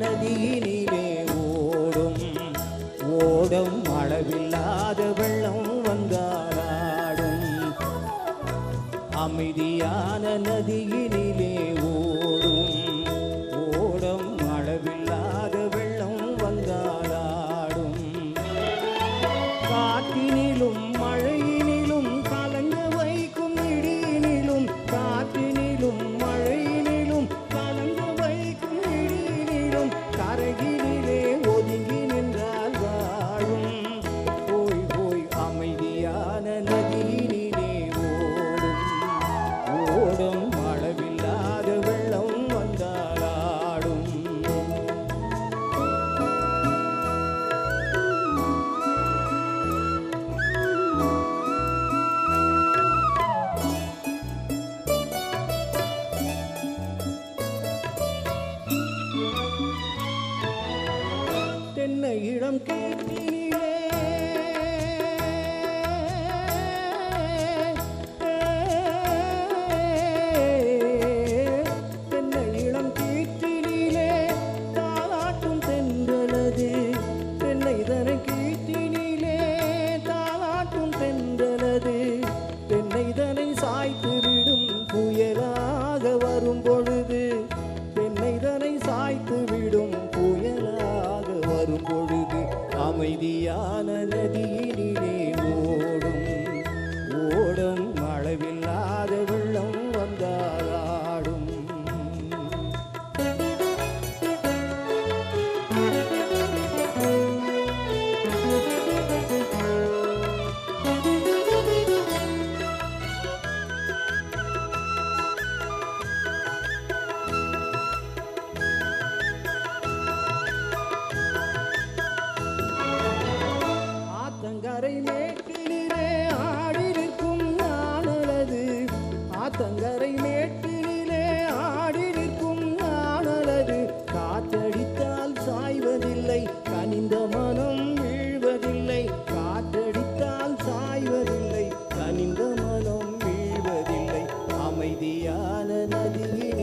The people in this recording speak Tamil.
நதியினிலே ஓடும். ஓடும் அளவில்லாத வெள்ளம் வந்தாராடும் அமைதியான நதியினிலே ஓடும். ஓடும் அளவில்லாத வெள்ளம் வந்தாராடும் காற்றினிலும் மழையில் மனிதனை சாய்த்துவிடும் புயலாக வரும் பொழுது பெண்மைதனை சாய்த்துவிடும் புயலாக வரும் பொழுது அமைதியான நதியினிலே ஓடும் ஆத்தங்கரை மேட்டினிலே ஆடி நிற்கும் ஆனலது. காற்றடித்தால் சாய்வதில்லை கனிந்த மனம் வீழ்வதில்லை. காற்றடித்தால் சாய்வதில்லை கனிந்த மனம் வீழ்வதில்லை. அமைதியான நதியில்